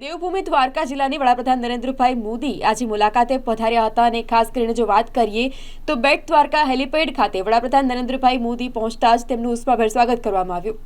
દેવભૂમિ દ્વારકા જિલ્લાની વડાપ્રધાન નરેન્દ્રભાઈ મોદી આજે મુલાકાતે પધાર્યા હતા અને ખાસ કરીને જો વાત કરીએ તો બેટ દ્વારકા હેલિપેડ ખાતે વડાપ્રધાન નરેન્દ્રભાઈ મોદી પહોંચતા જ તેમનું ઉષ્માભેર સ્વાગત કરવામાં આવ્યું.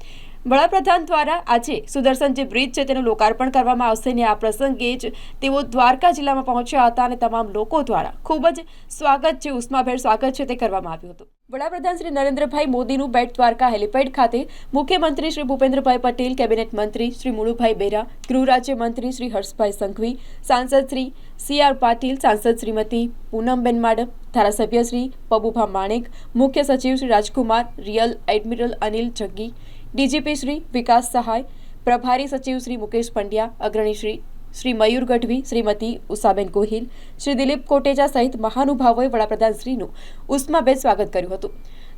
વડાપ્રધાન દ્વારા આજે સુદર્શન જે બ્રિજ છે તેનું લોકાર્પણ કરવામાં આવશે ને આ પ્રસંગે જ તેઓ દ્વારકા જિલ્લામાં પહોંચ્યા હતા અને તમામ લોકો દ્વારા ખૂબ જ સ્વાગત જે ઉષ્માભેર સ્વાગત છે તે કરવામાં આવ્યું હતું. વડાપ્રધાન શ્રી નરેન્દ્રભાઈ મોદીનું બેટ દ્વારકા હેલિપેડ ખાતે મુખ્યમંત્રી શ્રી ભૂપેન્દ્રભાઈ પટેલ, કેબિનેટ મંત્રી શ્રી મુળુભાઈ બેરા, ગૃહ રાજ્ય મંત્રી શ્રી હર્ષભાઈ સંઘવી, સાંસદ શ્રી સી આર પાટીલ, સાંસદ શ્રીમતી પૂનમબેન માડમ ધારાસભ્ય શ્રી પબુભા માણેક, મુખ્ય સચિવ Shri Rajkumar, rear admiral Anil Jaggi, DGP Shri Vikas Sahay, પ્રભારી સચિવ શ્રી મુકેશ પંડ્યા, અગ્રણી શ્રી શ્રી મયુર ગઢવી, શ્રીમતી ઉષાબેન ગોહિલ, શ્રી દિલીપ કોટેજા સહિત મહાનુભાવોએ વડાપ્રધાન શ્રીનું ઉષ્માભેર સ્વાગત કર્યું હતું.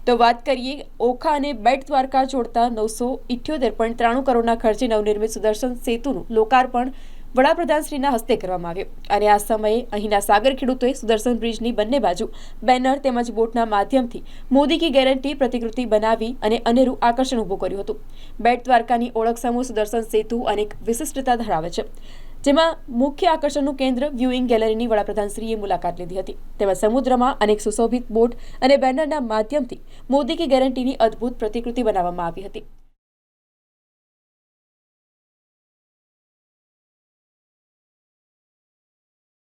તો વાત કરીએ ઓખા અને બેટ દ્વારકા જોડતા નવસો ઇઠ્યોતેર પોઈન્ટ ત્રાણું કરોડના ખર્ચે નવનિર્મિત સુદર્શન સેતુનું લોકાર્પણ વડાપ્રધાન શ્રીના હસ્તે કરવામાં આવ્યો. અને આ સમયે અહીંના સાગર ખેડૂતોએ સુદર્શન બ્રિજની બંને બાજુ બેનર તેમજ બોટના માધ્યમથી મોદી કી ગેરંટી પ્રતિકૃતિ બનાવી અને અનેરું આકર્ષણ ઊભું કર્યું હતું. બેટ દ્વારકાની ઓળખ સમૂહ સુદર્શન સેતુ અનેક વિશિષ્ટતા ધરાવે છે. જેમાં મુખ્ય આકર્ષણનું કેન્દ્ર વ્યુઇંગ ગેલેરીની વડાપ્રધાનશ્રીએ મુલાકાત લીધી હતી. તેમાં સમુદ્રમાં અનેક સુશોભિત બોટ અને બેનરના માધ્યમથી મોદી કી ગેરંટીની અદ્ભુત પ્રતિકૃતિ બનાવવામાં આવી હતી.